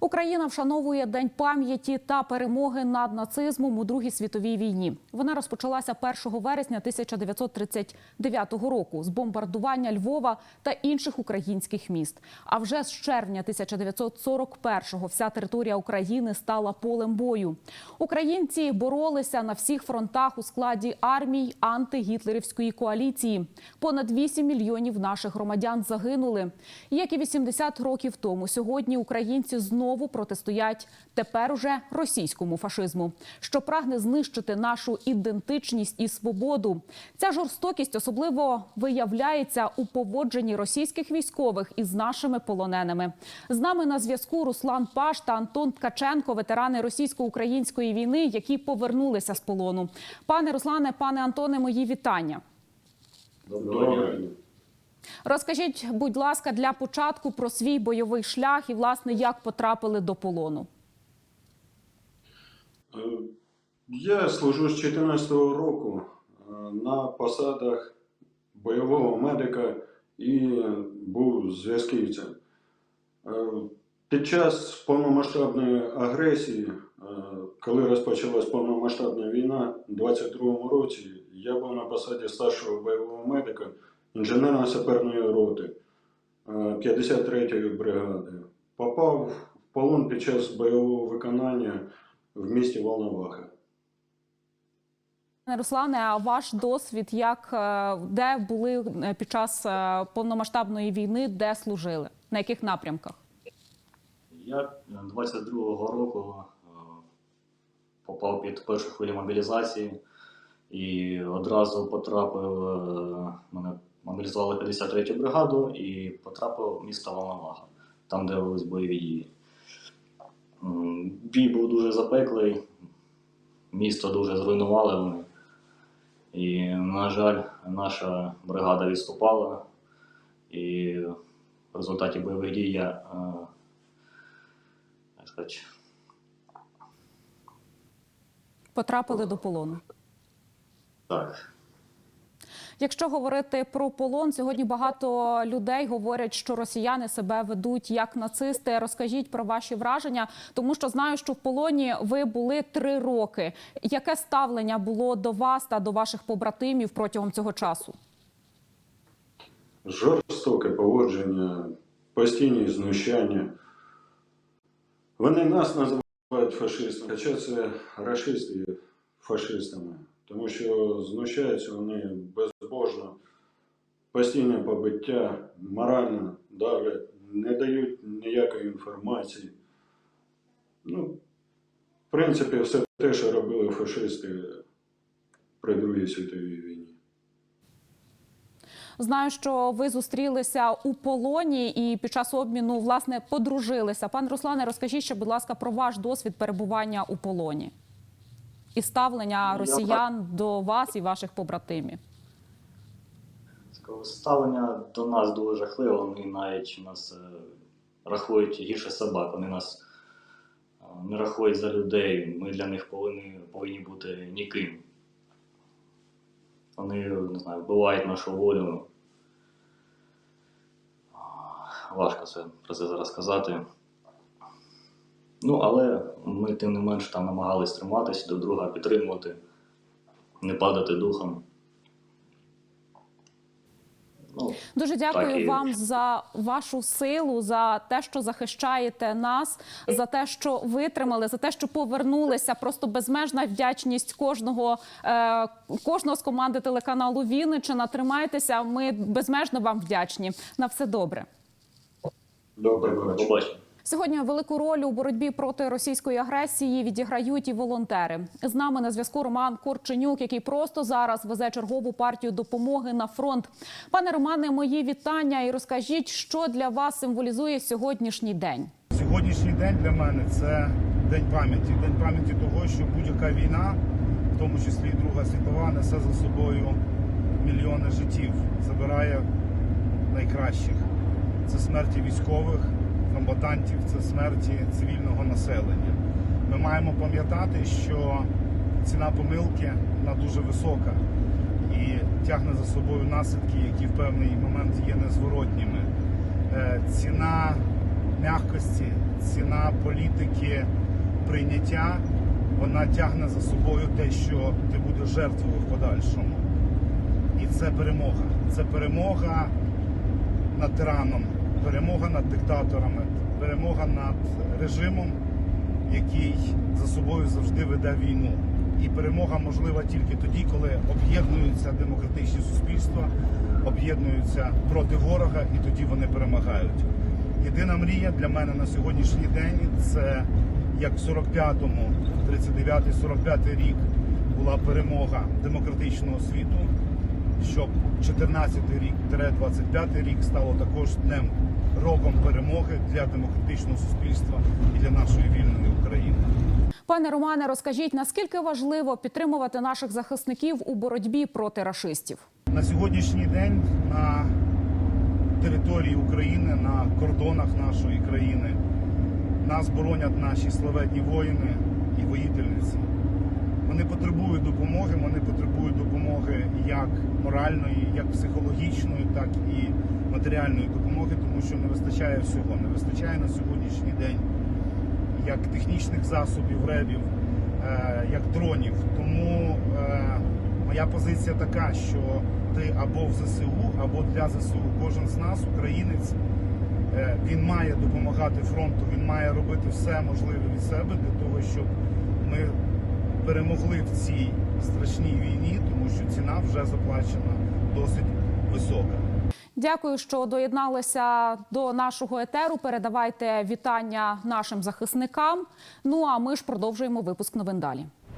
Україна вшановує День пам'яті та перемоги над нацизмом у Другій світовій війні. Вона розпочалася 1 вересня 1939 року з бомбардування Львова та інших українських міст. А вже з червня 1941-го вся територія України стала полем бою. Українці боролися на всіх фронтах у складі армій антигітлерівської коаліції. Понад 8 мільйонів наших громадян загинули. Як і 80 років тому, сьогодні українці знову протистоять тепер уже російському фашизму, що прагне знищити нашу ідентичність і свободу. Ця жорстокість особливо виявляється у поводженні російських військових із нашими полоненими. З нами на зв'язку Руслан Паш та Антон Ткаченко, ветерани російсько-української війни, які повернулися з полону. Пане Руслане, пане Антоне, мої вітання. Доброго дня. Розкажіть, будь ласка, для початку про свій бойовий шлях і власне як потрапили до полону. Е, Я служу з 2014 року е, на посадах бойового медика і був зв'язківцем. Е, Під час повномасштабної агресії, коли розпочалась повномасштабна війна, у 2022 році я був на посаді старшого бойового медика інженерно-саперної роти е, 53-ї бригади. Попав в полон під час бойового виконання в місті Волноваха. Руслане, а ваш досвід, як е, де були е, під час е, повномасштабної війни, де служили? На яких напрямках? Я 22-го року е, попав під першу хвилю мобілізації і одразу потрапив, е, мене мобілізували 53-ю бригаду і потрапив в місто Волноваха, там, де велись бойові дії. Бій був дуже запеклий, місто дуже зруйнували вони. І, на жаль, наша бригада відступала, і в результаті бойових дій я е, сказати, Потрапили до полону. так. Якщо говорити про полон, сьогодні багато людей говорять, що росіяни себе ведуть як нацисти. Розкажіть про ваші враження, тому що знаю, що в полоні ви були три роки. Яке ставлення було до вас та до ваших побратимів протягом цього часу? Жорстоке поводження, постійні знущання. Вони нас називають фашистами, хоча це рашисти фашистами, тому що знущаються вони безбожно, постійне побиття, морально давлять, не дають ніякої інформації. Ну, в принципі, все те, що робили фашисти при Другій світовій війні. Знаю, що ви зустрілися у полоні і під час обміну власне подружилися. Пан Руслане, розкажіть ще, будь ласка, про ваш досвід перебування у полоні і ставлення росіян до вас і ваших побратимів. Ставлення до нас дуже жахливе, вони навіть нас е, рахують гірше собак. Вони нас е, не рахують за людей. Ми для них повинні, повинні бути ніким. Вони не знаю, вбивають нашу волю. Важко це про це зараз сказати. Ну, але ми тим не менш там намагались триматися, до друга підтримувати, не падати духом. Ну, Дуже дякую Так, і- вам за вашу силу, за те, що захищаєте нас, за те, що витримали, за те, що повернулися. Просто безмежна вдячність кожного, е, кожного з команди телеканалу Вінниччина. Тримайтеся. Ми безмежно вам вдячні. На все добре. Добре, побачимо. Сьогодні велику роль у боротьбі проти російської агресії відіграють і волонтери. З нами на зв'язку Роман Корченюк, який просто зараз везе чергову партію допомоги на фронт. Пане Романе, мої вітання і розкажіть, що для вас символізує сьогоднішній день. Сьогоднішній день для мене це день пам'яті. День пам'яті того, що будь-яка війна, в тому числі і Друга світова, несе за собою мільйони життів, забирає найкращих. Це смерті військових, комбатантів, це смерті цивільного населення. Ми маємо пам'ятати, що ціна помилки вона дуже висока і тягне за собою наслідки, які в певний момент є незворотніми. Е, Ціна м'якості, ціна політики прийняття, вона тягне за собою те, що ти будеш жертвою в подальшому. І це перемога. Це перемога над тираном, перемога над диктаторами, перемога над режимом, який за собою завжди веде війну. І перемога можлива тільки тоді, коли об'єднуються демократичні суспільства, об'єднуються проти ворога, і тоді вони перемагають. Єдина мрія для мене на сьогоднішній день це як в 45-му, 39-45 рік була перемога демократичного світу, щоб 14 рік 25 рік стало також днем роком перемоги для демократичного суспільства і для нашої вільної України. Пане Романе, розкажіть, наскільки важливо підтримувати наших захисників у боротьбі проти рашистів? На сьогоднішній день на території України, на кордонах нашої країни нас боронять наші славетні воїни і воїтельниці. Вони потребують допомоги, вони потребують допомоги як моральної, як психологічної, так і матеріальної допомоги, тому що не вистачає всього. Не вистачає на сьогоднішній день як технічних засобів, ребів, е, як дронів. Тому е, моя позиція така, що ти або в ЗСУ, або для ЗСУ. Кожен з нас, українець, е, він має допомагати фронту, він має робити все можливе від себе для того, щоб ми перемогли в цій страшній війні, тому що ціна вже заплачена досить висока. Дякую, що доєдналися до нашого етеру. Передавайте вітання нашим захисникам. Ну а ми ж продовжуємо випуск новин далі.